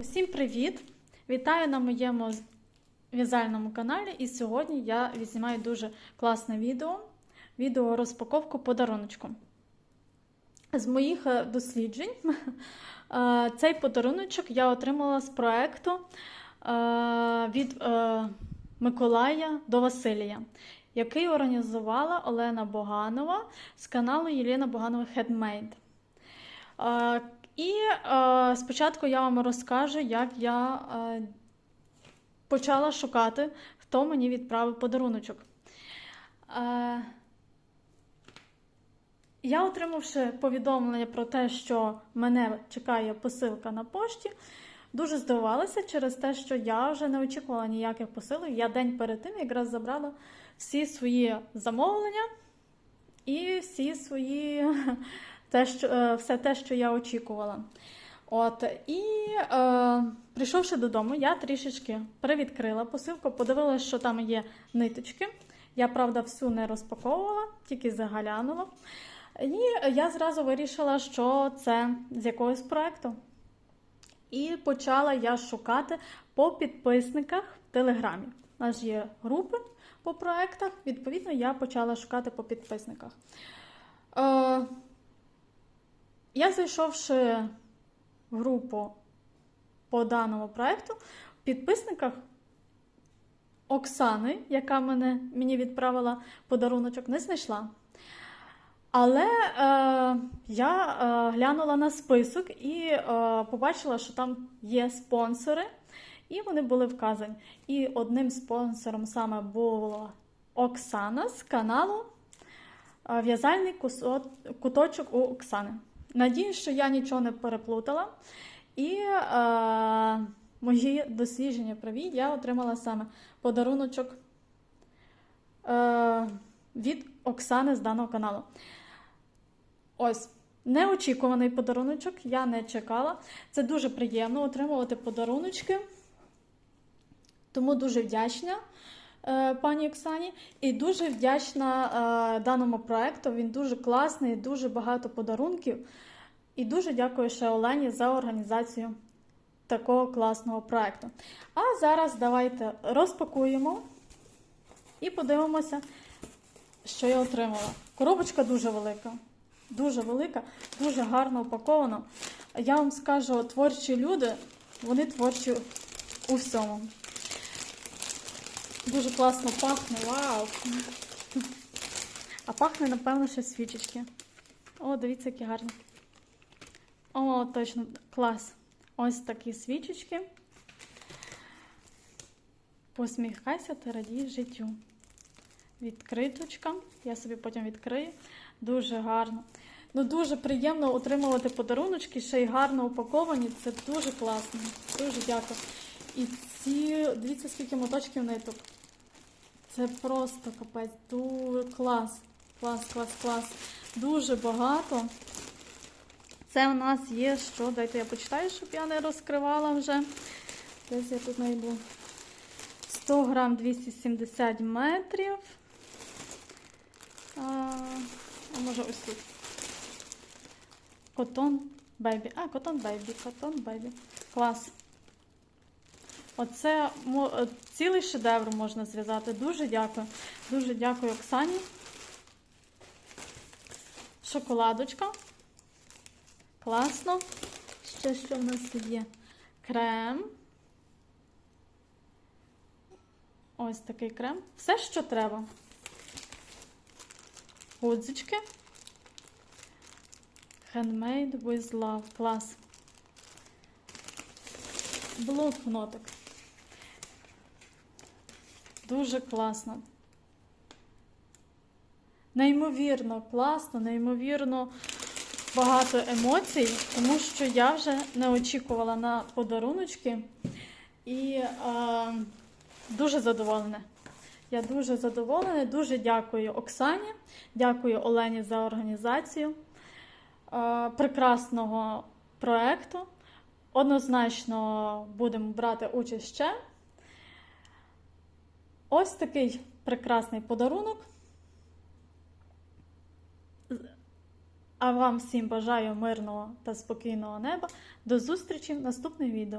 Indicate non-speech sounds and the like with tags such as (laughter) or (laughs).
Усім привіт! Вітаю на моєму в'язальному каналі. І сьогодні я відзнімаю дуже класне відео. Відео розпаковку подаруночку. З моїх е, досліджень (laughs) е, цей подаруночок я отримала з проекту е, від Миколая до Василія, який організувала Олена Боганова з каналу Єлена Боганова Handmade. І е, спочатку я вам розкажу, як я е, почала шукати, хто мені відправив подаруночок. Е, я, отримавши повідомлення про те, що мене чекає посилка на пошті, дуже здивувалася через те, що я вже не очікувала ніяких посилок. Я день перед тим якраз забрала всі свої замовлення і всі свої те, що, е, все те, що я очікувала. От, і е, прийшовши додому, я трішечки привідкрила посилку, подивилася, що там є ниточки. Я, правда, всю не розпаковувала, тільки заглянула. І я зразу вирішила, що це з якогось проєкту. І почала я шукати по підписниках в Телеграмі. У нас є групи по проєктах, відповідно, я почала шукати по підписниках. Я зайшовши в групу по даному проєкту, в підписниках Оксани, яка мене, мені відправила подаруночок, не знайшла. Але е, я е, глянула на список і е, побачила, що там є спонсори, і вони були вказані. І одним спонсором саме була Оксана з каналу е, В'язальний куточок у Оксани. Надію, що я нічого не переплутала. І е, мої дослідження праві я отримала саме подаруночок е, від Оксани з даного каналу. Ось, неочікуваний подаруночок, я не чекала. Це дуже приємно отримувати подаруночки. Тому дуже вдячна е, пані Оксані і дуже вдячна е, даному проекту. Він дуже класний, дуже багато подарунків. І дуже дякую ще Олені за організацію такого класного проекту. А зараз давайте розпакуємо і подивимося, що я отримала. Коробочка дуже велика. Дуже велика, дуже гарно упакована. Я вам скажу, творчі люди, вони творчі у всьому. Дуже класно пахне, вау! А пахне, напевно, ще свічечки. О, дивіться, які гарні. О, точно, клас. Ось такі свічечки. Посміхайся та радій життю. Відкриточка. Я собі потім відкрию. Дуже гарно. Ну, дуже приємно отримувати подаруночки, ще й гарно упаковані. Це дуже класно. Дуже дякую. І ці, дивіться, скільки моточків ниток. Це просто капець. Дуже клас. Клас, клас, клас. Дуже багато. Це у нас є що? Дайте я почитаю, щоб я не розкривала вже. Десь я тут знайду. 100 грам 270 метрів. А, може ось тут. Котон бейбі. А, котон бейбі, котон бейбі. Клас. Оце цілий шедевр можна зв'язати. Дуже дякую. Дуже дякую Оксані. Шоколадочка. Класно. Ще що в нас є? Крем. Ось такий крем. Все, що треба. Гудзички. Handmade with love. Клас. Блокнотик. Дуже класно. Неймовірно класно, неймовірно багато емоцій, тому що я вже не очікувала на подаруночки і е, дуже задоволена. Я дуже задоволена, дуже дякую Оксані, дякую Олені за організацію е, прекрасного проекту. Однозначно будемо брати участь ще. Ось такий прекрасний подарунок. А вам всім бажаю мирного та спокійного неба. До зустрічі в наступних відео.